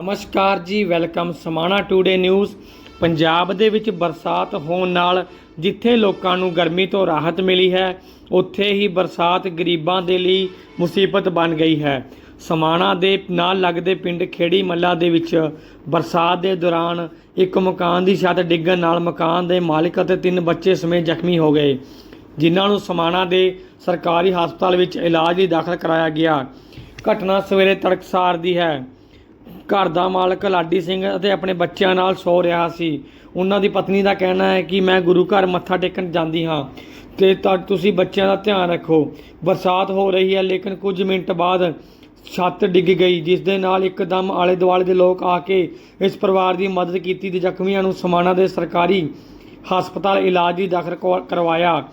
ਨਮਸਕਾਰ ਜੀ, welcome Samana today news. Punjab ਦੇ ਵਿੱਚ ਬਰਸਾਤ ਹੋਣ ਨਾਲ ਜਿੱਥੇ ਲੋਕਾਂ ਨੂੰ ਗਰਮੀ ਤੋਂ ਰਾਹਤ ਮਿਲੀ ਹੈ, ਉੱਥੇ ਹੀ ਬਰਸਾਤ ਗਰੀਬਾਂ ਦੇ ਲਈ ਮੁਸੀਬਤ ਬਣ ਗਈ ਹੈ। ਸਮਾਣਾ ਦੇ ਨਾਲ ਲੱਗਦੇ ਪਿੰਡ ਖੇੜੀ ਮੱਲਾ ਦੇ ਵਿੱਚ ਬਰਸਾਤ ਦੇ ਦੌਰਾਨ ਇੱਕ ਮਕਾਨ ਦੀ ਛੱਤ ਡਿੱਗਣ ਨਾਲ ਮਕਾਨ ਦੇ ਮਾਲਕ ਅਤੇ ਤਿੰਨ ਬੱਚੇ ਸਮੇਤ ਜ਼ਖਮੀ ਹੋ ਗਏ, ਜਿਨ੍ਹਾਂ ਨੂੰ ਸਮਾਣਾ ਦੇ ਸਰਕਾਰੀ ਹਸਪਤਾਲ ਵਿੱਚ ਇਲਾਜ ਲਈ ਦਾਖਲ ਕਰਾਇਆ ਗਿਆ। ਘਟਨਾ ਸਵੇਰੇ ਤੜਕਸਾਰ ਦੀ ਹੈ। ਘਰ ਦਾ ਮਾਲਕ ਲਾਡੀ ਸਿੰਘ ਅਤੇ ਆਪਣੇ ਬੱਚਿਆਂ ਨਾਲ ਸੋ ਰਿਹਾ ਸੀ। ਉਹਨਾਂ ਦੀ ਪਤਨੀ ਦਾ ਕਹਿਣਾ ਹੈ ਕਿ ਮੈਂ ਗੁਰੂ ਘਰ ਮੱਥਾ ਟੇਕਣ ਜਾਂਦੀ ਹਾਂ ਤੇ ਤਾਂ ਤੁਸੀਂ ਬੱਚਿਆਂ ਦਾ ਧਿਆਨ ਰੱਖੋ। ਬਰਸਾਤ ਹੋ ਰਹੀ ਹੈ, ਲੇਕਿਨ ਕੁਝ ਮਿੰਟ ਬਾਅਦ ਛੱਤ ਡਿੱਗ ਗਈ, ਜਿਸ ਦੇ ਨਾਲ ਇੱਕਦਮ ਆਲੇ ਦੁਆਲੇ ਦੇ ਲੋਕ ਆ ਕੇ ਇਸ ਪਰਿਵਾਰ ਦੀ ਮਦਦ ਕੀਤੀ ਤੇ ਜ਼ਖਮੀਆਂ ਨੂੰ ਸਮਾਣਾ ਦੇ ਸਰਕਾਰੀ ਹਸਪਤਾਲ ਇਲਾਜ ਲਈ ਦਾਖਲ ਕਰਵਾ- ਕਰਵਾਇਆ।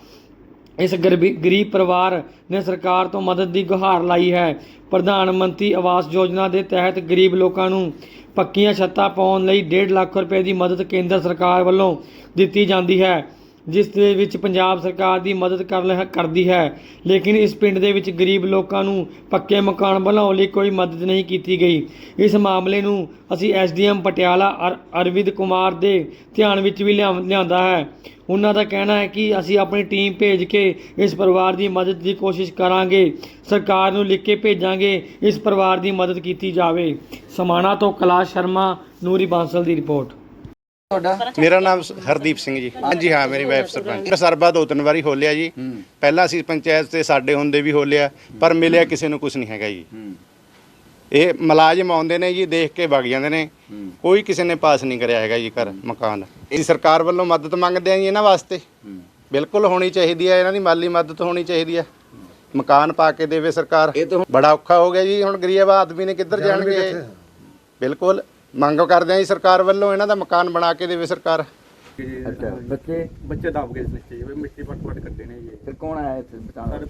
ਇਸ ਗਰੀਬੀ- ਗਰੀਬ ਪਰਿਵਾਰ ਨੇ ਸਰਕਾਰ ਤੋਂ ਮਦਦ ਦੀ ਗੁਹਾਰ ਲਾਈ ਹੈ। ਪ੍ਰਧਾਨ ਮੰਤਰੀ ਆਵਾਸ ਯੋਜਨਾ ਦੇ ਤਹਿਤ ਗਰੀਬ ਲੋਕਾਂ ਨੂੰ ਪੱਕੀਆਂ ਛੱਤਾਂ ਪਾਉਣ ਲਈ 1.5 ਲੱਖ ਰੁਪਏ ਦੀ ਮਦਦ ਕੇਂਦਰ ਸਰਕਾਰ ਵੱਲੋਂ ਦਿੱਤੀ ਜਾਂਦੀ ਹੈ। ਜਿਸ ਦੇ ਵਿੱਚ ਪੰਜਾਬ ਸਰਕਾਰ ਦੀ ਮਦਦ ਕਰ ਲਿਆ ਕਰਦੀ ਹੈ। ਲੇਕਿਨ ਇਸ ਪਿੰਡ ਦੇ ਵਿੱਚ ਗਰੀਬ ਲੋਕਾਂ ਨੂੰ ਪੱਕੇ ਮਕਾਨ ਬਣਾਉਣ ਲਈ ਕੋਈ ਮਦਦ ਨਹੀਂ ਕੀਤੀ ਗਈ। ਇਸ ਮਾਮਲੇ ਨੂੰ ਅਸੀਂ ਐਸਡੀਐਮ ਪਟਿਆਲਾ ਅਰ- ਅਰਵਿੰਦ ਕੁਮਾਰ ਦੇ ਧਿਆਨ ਵਿੱਚ ਵੀ ਲਿਆ- ਲਿਆਂਦਾ ਹੈ। ਉਹਨਾਂ ਦਾ ਕਹਿਣਾ ਹੈ ਕਿ ਅਸੀਂ ਆਪਣੀ ਟੀਮ ਭੇਜ ਕੇ ਇਸ ਪਰਿਵਾਰ ਦੀ ਮਦਦ ਦੀ ਕੋਸ਼ਿਸ਼ ਕਰਾਂਗੇ। ਸਰਕਾਰ ਨੂੰ ਲਿਖ ਕੇ ਭੇਜਾਂਗੇ ਇਸ ਪਰਿਵਾਰ ਦੀ ਮਦਦ ਕੀਤੀ ਜਾਵੇ। ਸਮਾਣਾ ਤੋਂ ਕੈਲਾਸ਼ ਸ਼ਰਮਾ, ਨੂਰੀ ਬਾਂਸਲ ਦੀ ਰਿਪੋਰਟ। ਤੁਹਾਡਾ? ਮੇਰਾ ਨਾਮ ਹਰਦੀਪ ਸਿੰਘ ਜੀ। ਹਾਂਜੀ ਹਾਂ ਮੇਰੀ ਵਾਈਫ ਸਰਪੰਚ। ਸਰਬਾ ਦੋ ਤਿੰਨ ਵਾਰੀ ਹੋਲਿਆ ਜੀ। ਪਹਿਲਾਂ ਅਸੀਂ ਪੰਚਾਇਤ ਤੇ ਸਾਡੇ ਹੁੰਦੇ ਵੀ ਹੋਲਿਆ ਪਰ ਮਿਲਿਆ ਕਿਸੇ ਨੂੰ ਕੁਝ ਨਹੀਂ ਹੈਗਾ ਜੀ। ਇਹ ਮੁਲਾਜ਼ਮ ਆਉਂਦੇ ਨੇ ਜੀ ਦੇਖ ਕੇ ਵਗ ਜਾਂਦੇ ਨੇ। ਕੋਈ ਕਿਸੇ ਨੇ ਪਾਸ ਨਹੀਂ ਕਰਿਆ ਹੈਗਾ ਜੀ ਘਰ ਮਕਾਨ। ਅਸੀਂ ਸਰਕਾਰ ਵੱਲੋਂ ਮਦਦ ਮੰਗਦੇ ਆ ਜੀ ਇਹਨਾਂ ਵਾਸਤੇ। ਬਿਲਕੁਲ ਹੋਣੀ ਚਾਹੀਦੀ ਹੈ ਇਹਨਾਂ ਦੀ ਮਾਲੀ ਮਦਦ ਹੋਣੀ ਚਾਹੀਦੀ ਹੈ ਮਕਾਨ ਪਾ ਕੇ ਦੇਵੇ ਸਰਕਾਰ। ਇਹ ਤਾਂ ਬੜਾ ਔਖਾ ਹੋ ਗਿਆ ਜੀ ਹੁਣ ਗਰੀਬ ਆਦਮੀ ਨੇ ਕਿੱਧਰ ਜਾਣਗੇ ਬਿਲਕੁਲ। ਮੰਗ ਕਰਦੇ ਆ ਜੀ ਸਰਕਾਰ ਵੱਲੋਂ ਇਹਨਾਂ ਦਾ ਮਕਾਨ ਬਣਾ ਕੇ ਦੇਵੇ ਸਰਕਾਰ। ਅੱਛਾ ਬੱਚੇ? ਬੱਚੇ ਦਬ ਗਏ ਇਸ ਵਿੱਚ ਜੀ ਮਿੱਟੀ ਪੱਟ ਪੱਟ ਕੱਢੇ ਨੇ ਜੀ। ਫਿਰ ਕੌਣ ਆਇਆ ਇੱਥੇ ਬਚਾਉਣ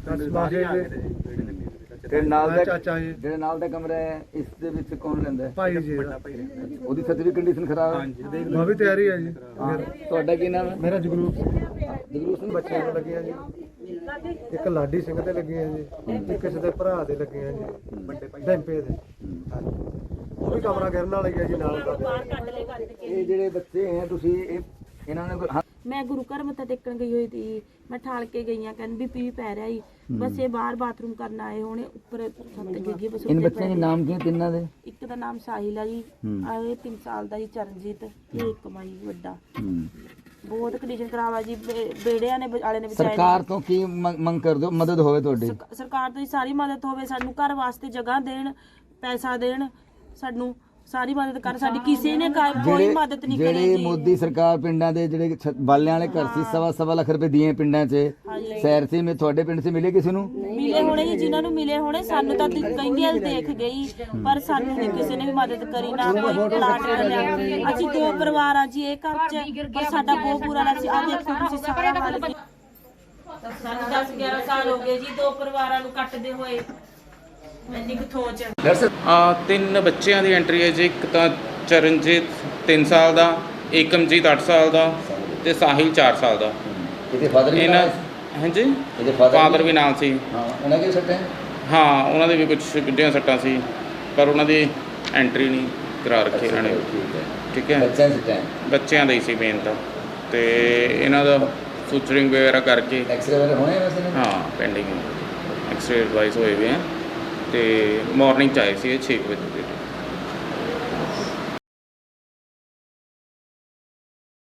ਤੇ ਨਾਲ ਦਾ ਚਾਚਾ ਜੀ। ਜਿਹੜੇ ਨਾਲ ਦਾ ਕਮਰਾ ਹੈ ਇਸ ਦੇ ਵਿੱਚ ਕੌਣ ਰਹਿੰਦਾ ਹੈ? ਭਾਈ ਜੀ। ਜੀ। ਉਹਦੀ ਛੱਤ ਵੀ ਕੰਡੀਸ਼ਨ ਖਰਾਬ ਹੈ? ਹਾਂਜੀ ਦੇਖ ਮੈਂ ਵੀ ਤਿਆਰੀ ਹੈ ਜੀ। ਹਾਂ। ਤੁਹਾਡਾ ਕੀ ਨਾਮ ਹੈ? ਮੇਰਾ ਜਗਰੂਪ ਜਗਰੂਪ ਸਿੰਘ ਬੱਚਿਆਂ ਨੂੰ ਲੱਗੇ ਆ ਜੀ? ਇੱਕ ਲਾਡੀ ਸਿੰਘ ਤੇ ਲੱਗੇ ਆ ਜੀ ਇੱਕ ਕਿਸੇ ਦੇ ਭਰਾ ਦੇ ਲੱਗੇ ਆ ਜੀ ਵੱਡੇ ਡੈਂਪੇ ਦੇ। ਉਹ ਵੀ ਕਮਰਾ ਗਿਰਨ ਵਾਲਾ ਹੀ ਆ ਜੀ ਨਾਲ ਦਾ। ਇਹ ਜਿਹੜੇ ਬੱਚੇ ਹੈ ਤੁਸੀਂ ਇਹ ਇਹਨਾਂ ਨੇ ਕੋਈ- ਮੈਂ ਗੁਰੂ ਘਰ ਮੱਥਾ ਟੇਕਣ ਗਈ ਹੋਈ ਸੀ। ਮੈਂ ਠਾਲ ਕੇ ਗਈਆਂ ਕਹਿੰਦੀ ਵੀ ਪੀ ਪੈ ਰਿਹਾ ਸੀ ਬਸ ਇਹ ਬਾਹਰ ਬਾਥਰੂਮ ਕਰਨ ਆਏ ਹੋਣੇ ਉੱਪਰ ਛੱਤ ਡਿੱਗੀ ਬਸ ਇਨ ਉੱਤੇ ਬੱਚਿਆਂ ਦੇ ਪੈ ਨਾਮ ਕੀ ਹੈ ਤਿੰਨਾਂ ਦੇ? ਗਏ। ਇੱਕ ਦਾ ਨਾਮ ਸਾਹਿਲ ਆ ਜੀ ਆਏ 3 ਸਾਲ ਦਾ ਜੀ ਚਰਨਜੀਤ ਇਹ ਇੱਕ ਮਾਈ ਵੱਡਾ। ਬਹੁਤ ਕੰਡੀਸ਼ਨ ਖਰਾਬ ਆ ਜੀ ਬੇ- ਬੇੜਿਆਂ ਨੇ ਵਾਲੇ ਨੇ ਵਿਚਾਰੇ ਸਰਕਾਰ ਤੋਂ ਕੀ ਮੰਗ ਮੰਗ ਕਰਦੇ ਹੋ? ਮਦਦ ਹੋਵੇ ਤੁਹਾਡੀ? ਸਰਕ- ਸਰਕਾਰ ਤੋਂ ਜੀ ਸਾਰੀ ਮਦਦ ਹੋਵੇ ਸਾਨੂੰ ਘਰ ਵਾਸਤੇ ਜਗ੍ਹਾ ਦੇਣ ਪੈਸਾ ਦੇਣ ਸਾਨੂੰ ਸਾਰੀ ਮਦਦ ਕਰ ਸਾਡੀ ਕਿਸੇ ਨੇ ਕਾ- ਕੋਈ ਮਦਦ ਨਹੀਂ ਕਰੀ ਜਿਹੜੇ ਜੀ। ਮੋਦੀ ਸਰਕਾਰ ਪਿੰਡਾਂ ਦੇ ਜਿਹੜੇ ਛ- ਬਾਲਿਆਂ ਵਾਲੇ ਘਰ ਸੀ ਸਵਾ ਸਵਾ ਲੱਖ ਰੁਪਏ ਦਿਏ ਪਿੰਡਾਂ 'ਚ ਸੈਰ ਸੀ ਮੇ ਤੁਹਾਡੇ ਪਿੰਡ 'ਚ ਮਿਲੇ ਕਿਸੇ ਨੂੰ? ਮਿਲੇ ਹੋਣੇ ਜੀ ਜਿਨ੍ਹਾਂ ਨੂੰ ਮਿਲੇ ਹੋਣੇ ਸਾਨੂੰ ਤਾਂ ਕਹਿੰਦੀ ਆ ਦੇਖ ਗਈ ਪਰ ਸਾਨੂੰ ਨਹੀਂ ਕਿਸੇ ਨੇ ਵੀ ਮਦਦ ਕਰੀ ਨਾ ਕੋਈ ਪਲਾਟ ਮਿਲਿਆ ਅਸੀਂ ਦੋ ਪਰਿਵਾਰ ਆ ਜੀ ਇਹ ਘਰ 'ਚ ਪਰ ਸਾਡਾ ਬਹੁਤ ਬੁਰਾ ਹਾਲ ਸੀ ਆ ਦੇਖੋ ਤੁਸੀਂ ਸਾਰਾ ਹਾਲ ਕੀ ਸਾਨੂੰ 10 11 ਸਾਲ ਹੋ ਗਏ ਜੀ ਦੋ ਪਰਿਵਾਰਾਂ ਨੂੰ ਕੱਟਦੇ ਹੋਏ ਇੰਨੀ ਕੁ ਥੋਚ। ਆ ਤਿੰਨ ਬੱਚਿਆਂ ਦੀ ਐਂਟਰੀ ਹੈ ਜੀ ਇੱਕ ਤਾਂ ਚਰਨਜੀਤ 3 ਸਾਲ ਦਾ ਏਕਮਜੀਤ 8 ਸਾਲ ਦਾ ਤੇ ਸਾਹਿਲ 4 ਸਾਲ ਦਾ। ਇਹਦੇ ਫਾਦਰ ਇਹਨਾਂ ਹਾਂਜੀ? ਇਹਦੇ ਫਾਦਰ ਵੀ ਨਾਲ ਸੀ। ਹਾਂ ਉਹਨਾਂ ਕੇ ਸੱਟੇ? ਹਾਂ ਉਹਨਾਂ ਦੇ ਵੀ ਕੁਝ ਗੁੱਡੀਆਂ ਸੱਟਾਂ ਸੀ ਪਰ ਉਹਨਾਂ ਦੀ ਐਂਟਰੀ ਨਹੀਂ ਕਰਾ ਰੱਖੀ ਇਹਨਾਂ ਨੇ। ਠੀਕ ਹੈ। ਬੱਚਿਆਂ ਸੱਟੇ? ਬੱਚਿਆਂ ਦਾ ਸੀ ਮੇਨ ਤਾਂ। ਤੇ ਇਹਨਾਂ ਦਾ ਸੂਚਰਿੰਗ ਵਗੈਰਾ ਕਰਕੇ। ਐਕਸਰੇ ਵਗੈਰਾ ਹੋਣੇ ਵੈਸੇ ਦੇ? ਹਾਂ ਪੈਂਡਿੰਗ ਐਕਸਰੇ ਐਡਵਾਈਸ ਹੋਏ ਵੀ ਹੈ ਤੇ ਮਾਰਨਿੰਗ ਚ ਆਏ ਸੀ ਇਹ 6 ਵਜੇ ਦੇ।